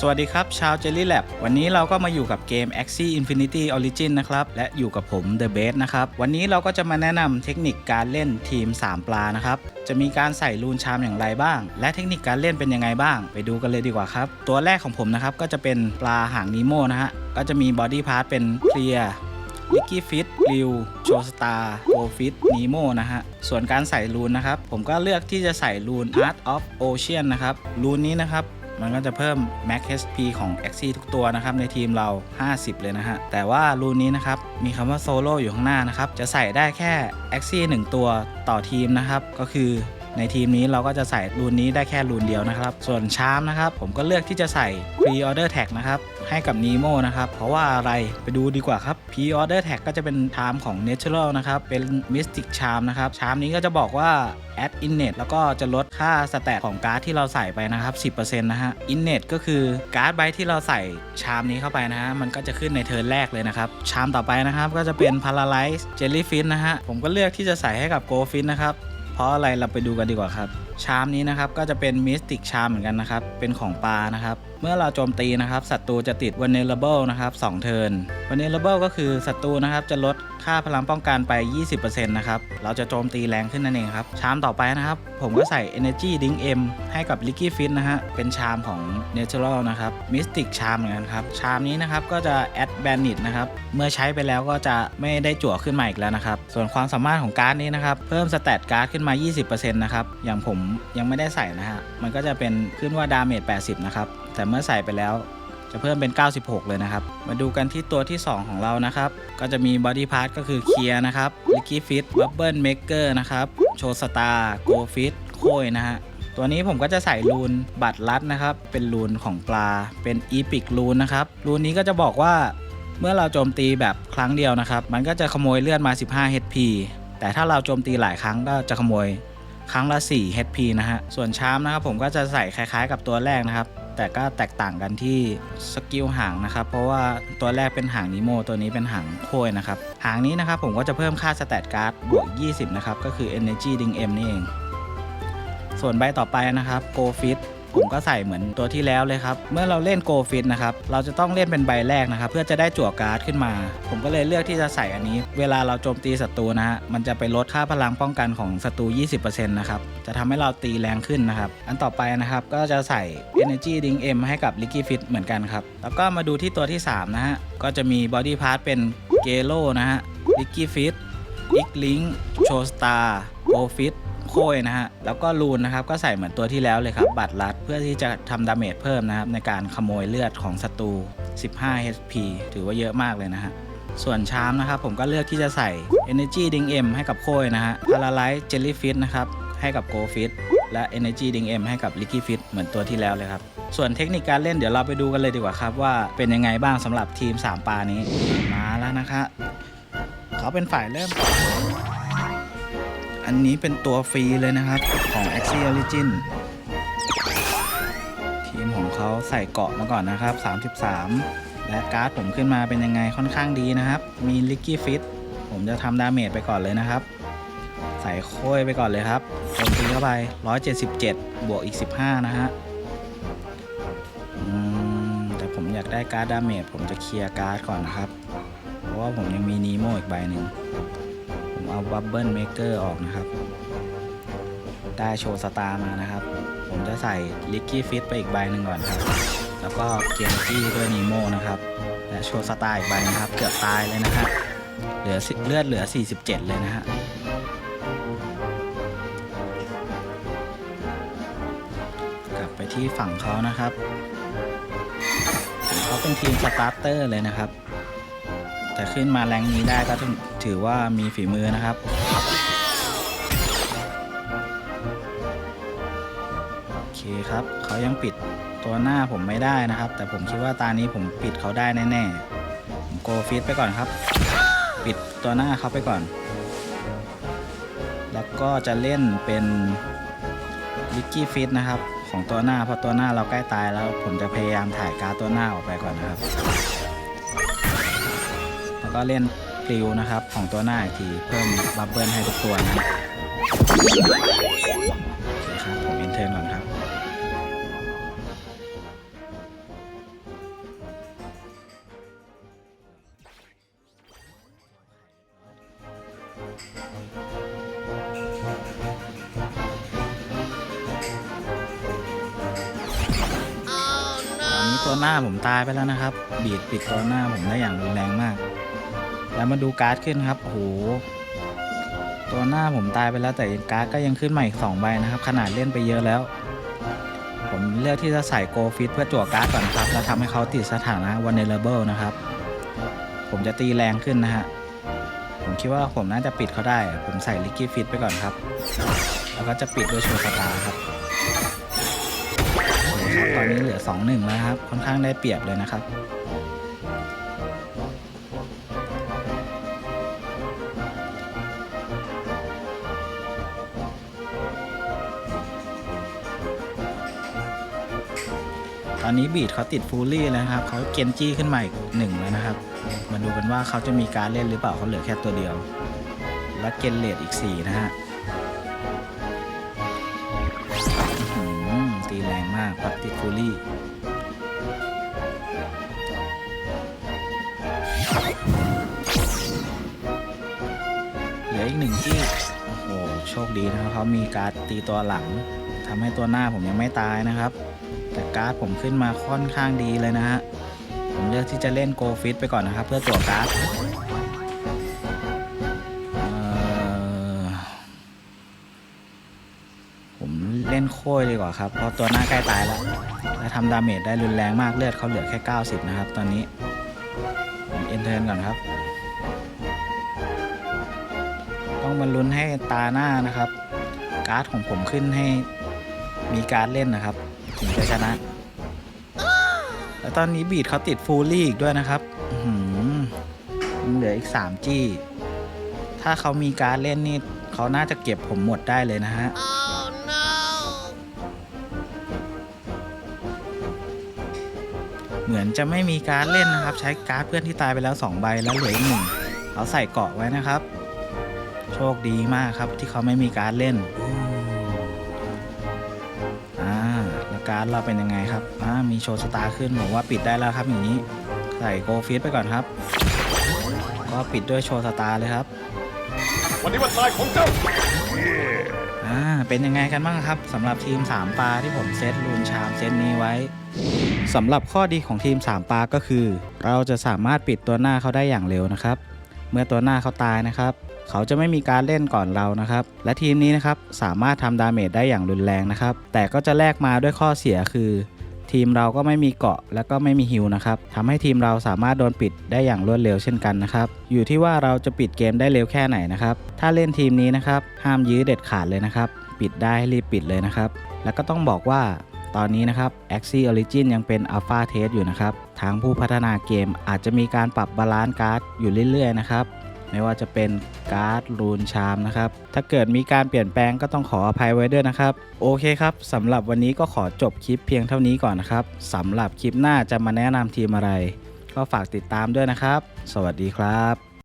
สวัสดีครับชาว Jelly Lab วันนี้เราก็มาอยู่กับเกม Axie Infinity Origin นะครับ และอยู่กับผม The b a s นะครับ วันนี้เราก็จะมาแนะนำเทคนิคการเล่นทีม 3 ปลานะครับ จะมีการใส่รูนชามอย่างไรบ้าง และเทคนิคการเล่นเป็นยังไงบ้าง ไปดูกันเลยดีกว่าครับ ตัวแรกของผมนะครับ ก็จะเป็นปลาหางนีโมนะฮะ ก็จะมีบอดี้พาร์ทเป็นเคลียร์ลิกกี้ฟิตริวโชสตาโกฟิตนีโมนะฮะ ส่วนการใส่รูนนะครับ ผมก็เลือกที่จะใส่รูน Art of Ocean นะครับรูนนี้นะครับ มันก็จะเพิ่ม Max HP ของ a x i ทุกตัวนะครับในทีมเรา 50 เลยนะฮะ แต่ว่ารูนนี้นะครับมีคำว่าโซโล่อยู่ข้างหน้านะครับ จะใส่ได้แค่ a x i 1 ตัวต่อทีมนะครับ ก็คือ ในทีมนี้เราก็จะใส่รูนนี้ได้แค่รูนเดียวนะครับ ส่วนชามนะครับ ผมก็เลือกที่จะใส่ Pre-Order Tag นะครับ ให้กับ Nemo นะครับ เพราะว่าอะไรไปดูดีกว่าครับ Pre-Order Tag ก็จะเป็นไทม์ของ Natural นะครับ เป็น Mystic Charm นะครับ ชามนี้ก็จะบอกว่า add innet แล้วก็จะลดค่าสแตทของการ์ดที่เราใส่ไปนะครับ 10%นะฮะ innet ก็คือการ์ดใบที่เราใส่ชามนี้เข้าไปนะฮะ มันก็จะขึ้นในเทิร์นแรกเลยนะครับ ชามต่อไปนะครับก็จะเป็น paralyze jellyfish นะฮะ ผมก็เลือกที่จะใส่ให้กับ goldfish นะครับ เพราะอะไรเราไปดูกันดีกว่าครับ ชามนี้นะครับก็จะเป็นมิสติกชามเหมือนกันนะครับ เป็นของปลานะครับเมื่อเราโจมตีนะครับศัตรูจะติด vulnerable นะครับ2เทิร์น vulnerable ก็คือศัตรูนะครับจะลดค่าพลังป้องกันไป 20%นะครับ เราจะโจมตีแรงขึ้นนั่นเองครับ ชามต่อไปนะครับ ผมก็ใส่ energy drink M ให้กับ licky fit นะฮะ เป็นชามของ natural นะครับ mystic ชามเหมือนกันครับ ชามนี้นะครับก็จะ add bandit นะครับ เมื่อใช้ไปแล้วก็จะไม่ได้จั่วขึ้นมาอีกแล้วนะครับ ส่วนความสามารถของการ์ดนี้นะครับ เพิ่มสเตตการ์ดขึ้นมา 20%นะครับ อย่างผมยังไม่ได้ใส่นะฮะ มันก็จะเป็นขึ้นว่าดาเมจ80 นะครับ แต่เมื่อใส่ไปแล้วจะเพิ่มเป็น 96 เลยนะครับ มาดูกันที่ตัวที่ 2 ของเรานะครับ ก็จะมี Body Part ก็คือเคียร์นะครับ Licky Fit Bubble Maker นะครับโชสตา Go Fit โค้ยนะฮะตัวนี้ผมก็จะใส่รูนบัตรลัดนะครับ เป็นรูนของปลา เป็นอีพิกรูนนะครับ รูนนี้ก็จะบอกว่าเมื่อเราโจมตีแบบครั้งเดียวนะครับ มันก็จะขโมยเลือดมา 15 HP แต่ถ้าเราโจมตีหลายครั้งก็จะขโมยครั้งละ 4 HP นะฮะ ส่วนชามนะครับผมก็จะใส่คล้ายๆ กับตัวแรกนะครับ แต่ก็แตกต่างกันที่สกิลหางนะครับ เพราะว่าตัวแรกเป็นหางนิโมตัวนี้เป็นหางโคยนะครับ หางนี้นะครับผมก็จะเพิ่มค่าสแตทการ์ดบวก 20 นะครับ ก็คือ Energy Ding M นี่เอง ส่วนใบต่อไปนะครับ Go Fit ผมก็ใส่เหมือนตัวที่แล้วเลยครับ เมื่อเราเล่น Go Fit นะครับ เราจะต้องเล่นเป็นใบแรกนะครับ เพื่อจะได้จั่วการ์ดขึ้นมา ผมก็เลยเลือกที่จะใส่อันนี้ เวลาเราโจมตีศัตรูนะฮะ มันจะไปลดค่าพลังป้องกันของศัตรู 20%นะครับ จะทำให้เราตีแรงขึ้นนะครับ อันต่อไปนะครับ ก็จะใส่ Energy Ding M ให้กับ Licky Fit เหมือนกันครับ แล้วก็มาดูที่ตัวที่ 3 นะฮะ ก็จะมี Body Part เป็น g a l o นะฮะ Licky Fit อีกลิงโชสตาโกฟิต โคยนะฮะ แล้วก็รูนนะครับก็ใส่เหมือนตัวที่แล้วเลยครับบัตรลัดเพื่อที่จะทำดาเมจเพิ่มนะครับในการขโมยเลือดของศัตรู 15 HP ถือว่าเยอะมากเลยนะฮะส่วนชามนะครับผมก็เลือกที่จะใส่ Energy Ding M ให้กับโคยนะฮะ Paralyze Jellyfish นะครับให้กับ Go Fit และ Energy Ding M ให้กับ Licky Fit เหมือนตัวที่แล้วเลยครับ ส่วนเทคนิคการเล่นเดี๋ยวเราไปดูกันเลยดีกว่าครับ ว่าเป็นยังไงบ้างสำหรับทีม 3 ปลานี้ มาแล้วนะคะ เขาเป็นฝ่ายเริ่มก่อน อันนี้เป็นตัวฟรีเลยนะครับ ของ Axie Origin ทีมของเขาใส่เกาะมาก่อนนะครับ 33 และการ์ดผมขึ้นมาเป็นยังไงค่อนข้างดีนะครับ มี Licky Fit ผมจะทำดาเมจไปก่อนเลยนะครับ ใส่โค้ยไปก่อนเลยครับโจมตีเข้าไป 177 บวกอีก 15 นะฮะแต่ผมอยากได้การ์ดดาเมจผมจะเคลียร์การ์ดก่อนนะครับ เพราะว่าผมยังมีนีโมอีกใบหนึ่ง เอาบับเบิลเมเกอร์ออกนะครับ ได้โชว์สตาร์มานะครับ ผมจะใส่ลิกกี้ฟิตไปอีกใบหนึ่งก่อนครับ แล้วก็เกียร์จี้ด้วยนีโมนะครับ และโชว์สตาร์อีกใบนะครับ เกือบตายเลยนะครับเหลือเลือดเหลือ 47 เลยนะฮะกลับไปที่ฝั่งเขานะครับเขาเป็นทีมสตาร์เตอร์เลยนะครับ แต่ขึ้นมาแรงนี้ได้ก็ถือว่ามีฝีมือนะครับโอเคครับเขายังปิดตัวหน้าผมไม่ได้นะครับ แต่ผมคิดว่าตานี้ผมปิดเขาได้แน่ๆผมโกฟิตไปก่อนครับ ปิดตัวหน้าเขาไปก่อน แล้วก็จะเล่นเป็นลิกกี้ฟิตนะครับของตัวหน้าเพราะตัวหน้าเราใกล้ตายแล้วผมจะพยายามถ่ายการ์ดตัวหน้าออกไปก่อนนะครับ ก็เล่นกริวนะครับ ของตัวหน้าอีกทีเพิ่มบับเบิลให้ทุกตัวนะครับผมอินเทอร์นก่อนครับตัวหน้าผมตายไปแล้วนะครับ บีดปิดตัวหน้าผมได้อย่างรุนแรงมาก แล้วมาดูการ์ดขึ้นครับโอ้โหตัวหน้าผมตายไปแล้วแต่การ์ดก็ยังขึ้นใหมาอีก2ใบนะครับ ขนาดเล่นไปเยอะแล้ว ผมเลือกที่จะใส่โกฟิตเพื่อจั่วการ์ดก่อนครับแล้วทำให้เขาติดสถานะ vulnerable นะครับ ผมจะตีแรงขึ้นนะฮะผมคิดว่าผมน่าจะปิดเขาได้ ผมใส่ลิกกี้ฟิตไปก่อนครับ แล้วก็จะปิดด้วยโชว์สตาร์ครับโอเคครับตอนนี้เหลือ 2-1 แล้วครับ ค่อนข้างได้เปรียบเลยนะครับ อนนี้บีดเขาติดฟูลี่แล้วนะครับเขาเกนจี้ขึ้นมาอีกหนึ่งแล้วนะครับ มาดูกันว่าเขาจะมีการเล่นหรือเปล่าเขาเหลือแค่ตัวเดียว และเกนเลดอีก 4 นะฮะตีแรงมากพัดติดฟูลี่เหลืออีกหนึ่งที่โอ้โหโชคดีนะครับเขามีการตีตัวหลังทำให้ตัวหน้าผมยังไม่ตายนะครับ แต่การ์ดผมขึ้นมาค่อนข้างดีเลยนะฮะ ผมเลือกที่จะเล่นโกฟิตไปก่อนนะครับ เพื่อตัวการ์ดผมเล่นโค้ยดีกว่าครับ เพราะตัวหน้าใกล้ตายแล้ว และทำดาเมจได้รุนแรงมากเลือดเขาเหลือแค่ 90 นะครับ ตอนนี้ ผมเอ็นเทิร์นก่อนครับ ต้องมาลุ้นให้ตาหน้านะครับ การ์ดของผมขึ้นให้มีการดเล่นนะครับ ถึงจะชนะ แล้วตอนนี้บีดเขาติดฟูลลี่อีกด้วยนะครับเหลืออีก 3 จี้ ถ้าเขามีการเล่นนี่เขาน่าจะเก็บผมหมดได้เลยนะฮะเหมือนจะไม่มีการเล่นนะครับ ใช้การ์ดเพื่อนที่ตายไปแล้ว 2 ใบแล้วเหลืออีกหนึ่งเขาใส่เกาะไว้นะครับ โชคดีมากครับที่เขาไม่มีการเล่น การ์ดเราเป็นยังไงครับอ่ามีโชว์สตาร์ขึ้นผมว่าปิดได้แล้วครับอย่างนี้ ใส่โกฟิตไปก่อนครับ ก็ปิดด้วยโชว์สตาร์เลยครับวันนี้วันตายของเจ้าอ่าเป็นยังไงกันบ้างครับสำหรับทีม 3 ปลาที่ผมเซตรูนชามเซตนี้ไว้สำหรับข้อดีของทีม 3 ปลาก็คือ เราจะสามารถปิดตัวหน้าเขาได้อย่างเร็วนะครับ เมื่อตัวหน้าเขาตายนะครับ เขาจะไม่มีการเล่นก่อนเรานะครับ และทีมนี้นะครับสามารถทำดาเมจได้อย่างรุนแรงนะครับ แต่ก็จะแลกมาด้วยข้อเสียคือ ทีมเราก็ไม่มีเกาะและก็ไม่มีฮิวนะครับทำให้ทีมเราสามารถโดนปิดได้อย่างรวดเร็วเช่นกันนะครับ อยู่ที่ว่าเราจะปิดเกมได้เร็วแค่ไหนนะครับ ถ้าเล่นทีมนี้นะครับ ห้ามยื้อเด็ดขาดเลยนะครับ ปิดได้ให้รีบปิดเลยนะครับ แล้วก็ต้องบอกว่า ตอนนี้นะครับ Axie Origin ยังเป็น Alpha Test อยู่นะครับ ทางผู้พัฒนาเกมอาจจะมีการปรับบาลานซ์การ์ดอยู่เรื่อยๆนะครับ ไม่ว่าจะเป็นการ์ดรูนชามนะครับ ถ้าเกิดมีการเปลี่ยนแปลงก็ต้องขออภัยไว้ด้วยนะครับ โอเคครับสำหรับวันนี้ก็ขอจบคลิปเพียงเท่านี้ก่อนนะครับสำหรับคลิปหน้าจะมาแนะนำทีมอะไร ก็ฝากติดตามด้วยนะครับ สวัสดีครับ